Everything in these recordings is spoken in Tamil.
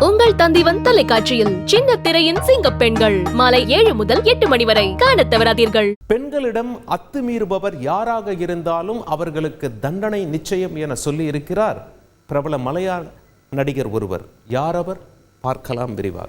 உங்கள் தந்திவன் தொலைக்காட்சியில் சின்ன திரையின் சிங்க பெண்கள். மாலை ஏழு முதல் எட்டு மணி வரை காணத் தவறாதீர்கள். பெண்களிடம் அத்துமீறுபவர் யாராக இருந்தாலும் அவர்களுக்கு தண்டனை நிச்சயம் என சொல்லி இருக்கிறார் பிரபல மலையாள நடிகர் ஒருவர். யார் அவர் பார்க்கலாம் விரிவாக.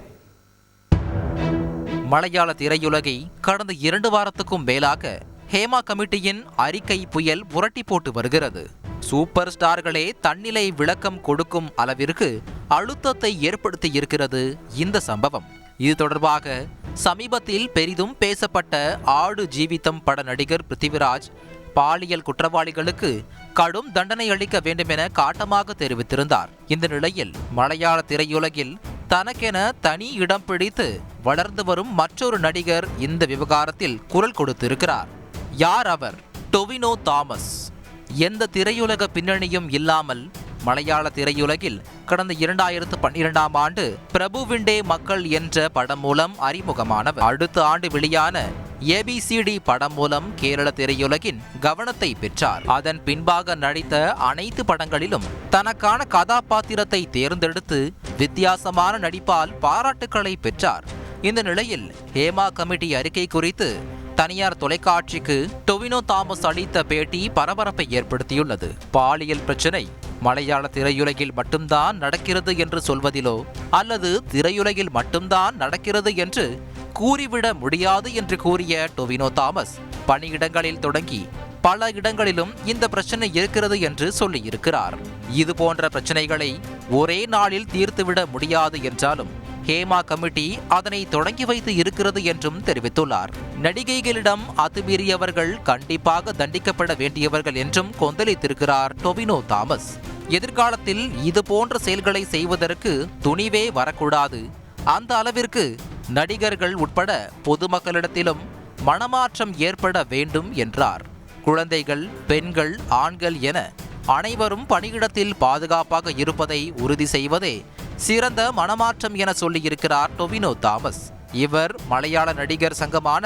மலையாள திரையுலகை கடந்த இரண்டு வாரத்துக்கும் மேலாக ஹேமா கமிட்டியின் அறிக்கை புயல் புரட்டி போட்டு வருகிறது. சூப்பர் ஸ்டார்களே தன்னிலை விளக்கம் கொடுக்கும் அளவிற்கு அழுத்தத்தை ஏற்படுத்தி இருக்கிறது இந்த சம்பவம். இது தொடர்பாக சமீபத்தில் பெரிதும் பேசப்பட்ட ஆடு ஜீவிதம் பட நடிகர் பிருத்திவிராஜ் பாலியல் குற்றவாளிகளுக்கு கடும் தண்டனை அளிக்க வேண்டுமென காட்டமாக தெரிவித்திருந்தார். இந்த நிலையில் மலையாள திரையுலகில் தனக்கென தனி இடம் பிடித்து வளர்ந்து வரும் மற்றொரு நடிகர் இந்த விவகாரத்தில் குரல் கொடுத்திருக்கிறார். யார் அவர்? டொவினோ தாமஸ். எந்த திரையுலக பின்னணியும் இல்லாமல் மலையாள திரையுலகில் கடந்த இரண்டாயிரத்து பன்னிரெண்டாம் ஆண்டு பிரபுவிண்டே மக்கள் என்ற படம் மூலம் அறிமுகமானவர். அடுத்த ஆண்டு வெளியான ஏபிசிடி படம் மூலம் கேரள திரையுலகின் கவனத்தை பெற்றார். அதன் பின்பாக நடித்த அனைத்து படங்களிலும் தனக்கான கதாபாத்திரத்தை தேர்ந்தெடுத்து வித்தியாசமான நடிப்பால் பாராட்டுக்களை பெற்றார். இந்த நிலையில் ஹேமா கமிட்டி அறிக்கை குறித்து தனியார் தொலைக்காட்சிக்கு டொவினோ தாமஸ் அளித்த பேட்டி பரபரப்பை ஏற்படுத்தியுள்ளது. பாலியல் பிரச்சனை. மலையாள திரையுலகில் மட்டும்தான் நடக்கிறது என்று சொல்வதிலோ அல்லது திரையுலகில் மட்டும்தான் நடக்கிறது என்று கூறிவிட முடியாது என்று கூறிய டொவினோ தாமஸ் பணியிடங்களில் தொடங்கி பல இடங்களிலும் இந்த பிரச்சனை இருக்கிறது என்று சொல்லியிருக்கிறார். இது போன்ற பிரச்சனைகளை ஒரே நாளில் தீர்த்துவிட முடியாது என்றாலும் ஹேமா கமிட்டி அதனை தொடங்கி வைத்து இருக்கிறது என்றும் தெரிவித்துள்ளார். நடிகைகளிடம் அத்துமீறியவர்கள் கண்டிப்பாக தண்டிக்கப்பட வேண்டியவர்கள் என்றும் கொந்தளித்திருக்கிறார் டொவினோ தாமஸ். எதிர்காலத்தில் இது போன்ற செயல்களை செய்வதற்கு துணிவே வரக்கூடாது. அந்த அளவிற்கு நடிகர்கள் உட்பட பொதுமக்களிடத்திலும் மனமாற்றம் ஏற்பட வேண்டும் என்றார். குழந்தைகள் பெண்கள் ஆண்கள் என அனைவரும் பணியிடத்தில் பாதுகாப்பாக இருப்பதை உறுதி செய்வதே சிறந்த மனமாற்றம் என சொல்லியிருக்கிறார் டொவினோ தாமஸ். இவர் மலையாள நடிகர் சங்கமான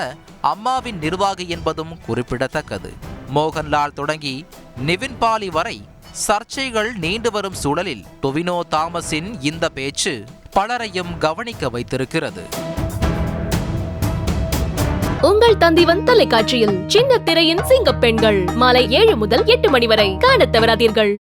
அம்மாவின் நிர்வாகி என்பதும் குறிப்பிடத்தக்கது. மோகன்லால் தொடங்கி நிவின் பாலி வரை சர்ச்சைகள் நீண்டு வரும் சூழலில் டொவினோ தாமஸின் இந்த பேச்சு பலரையும் கவனிக்க வைத்திருக்கிறது. உங்கள் தந்திவன் தொலைக்காட்சியில் சின்ன திரையின் சிங்க பெண்கள் மாலை ஏழு முதல் எட்டு மணி வரை காண தவறாதீர்கள்.